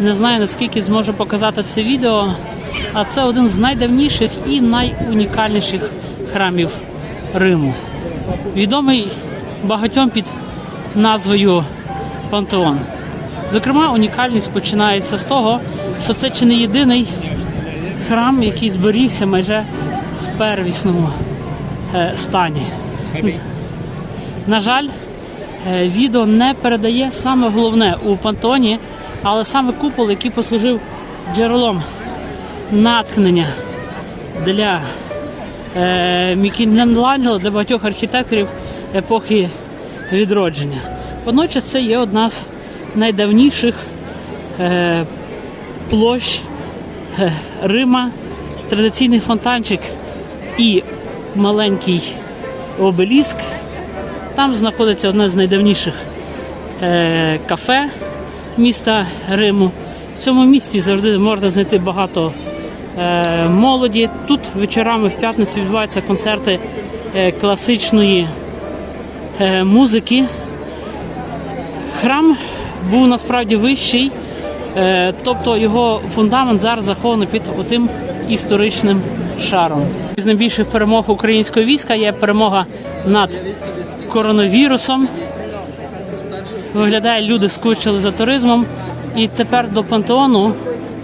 Не знаю наскільки зможу показати це відео, а це один з найдавніших і найунікальніших храмів Риму. Відомий багатьом під назвою Пантеон. Зокрема, унікальність починається з того, що це чи не єдиний храм, який зберігся майже в первісному е, стані. На жаль, е, відео не передає саме головне у пантеоні, але саме купол, який послужив джерелом натхнення для е, для багатьох архітекторів епохи відродження. Водночас це є одна з найдавніших е, площ е, Рима, традиційний фонтанчик і маленький обеліск. Там знаходиться одне з найдавніших е, кафе міста Риму. В цьому місті завжди можна знайти багато е, молоді. Тут вечорами в п'ятницю відбуваються концерти е, класичної е, музики. Храм був насправді вищий, е, тобто його фундамент зараз захований під отим історичним шаром. З найбільших перемог українського війська є перемога над коронавірусом. Виглядає, люди скучили за туризмом. І тепер до пантеону,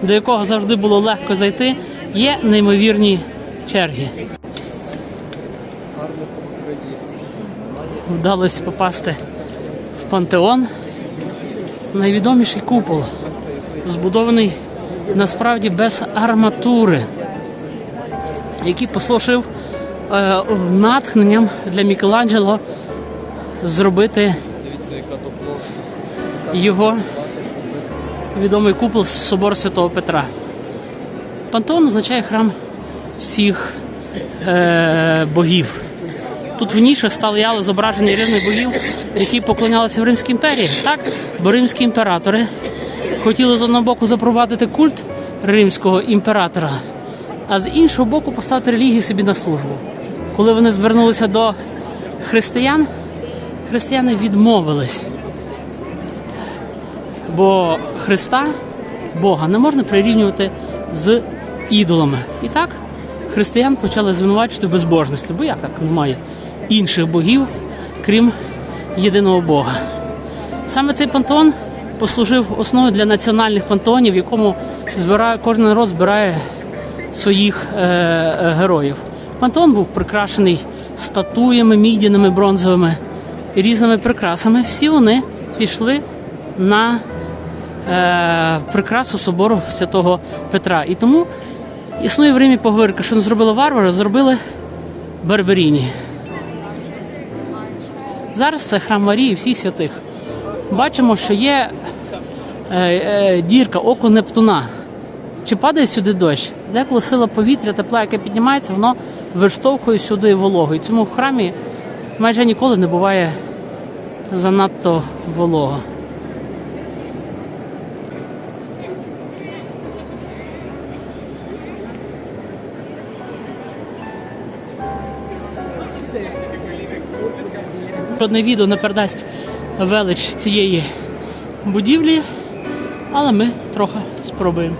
до якого завжди було легко зайти, є неймовірні черги. Вдалося попасти в пантеон. Найвідоміший купол, збудований насправді без арматури, який послужив е, натхненням для Мікеланджело зробити його відомий купол з собору Святого Петра. Пантеон означає храм всіх е, богів. Тут в нішах стояли зображення різних богів, які поклонялися в Римській імперії. Так, бо римські імператори хотіли з одного боку запровадити культ римського імператора, а з іншого боку поставити релігію собі на службу. Коли вони звернулися до християн, християни відмовились. Бо Христа, Бога, не можна прирівнювати з ідолами. І так християн почали звинувачувати в безбожності, бо як так немає інших богів, крім єдиного Бога. Саме цей пантеон послужив основою для національних пантеонів, в якому збирає, кожен народ збирає своїх е, е, героїв. Пантеон був прикрашений статуями, мідяними, бронзовими різними прикрасами. Всі вони пішли на е, прикрасу собору святого Петра. І тому існує в Римі поговорка, що не зробили варвари, зробили Барберіні. Зараз це храм Марії всіх святих. Бачимо, що є е, е, дірка, око Нептуна. Чи падає сюди дощ? Деколи сила повітря, тепла, яке піднімається, воно виштовхує сюди вологу. І цьому в храмі майже ніколи не буває занадто волого. Жодне відео не передасть велич цієї будівлі, але ми трохи спробуємо.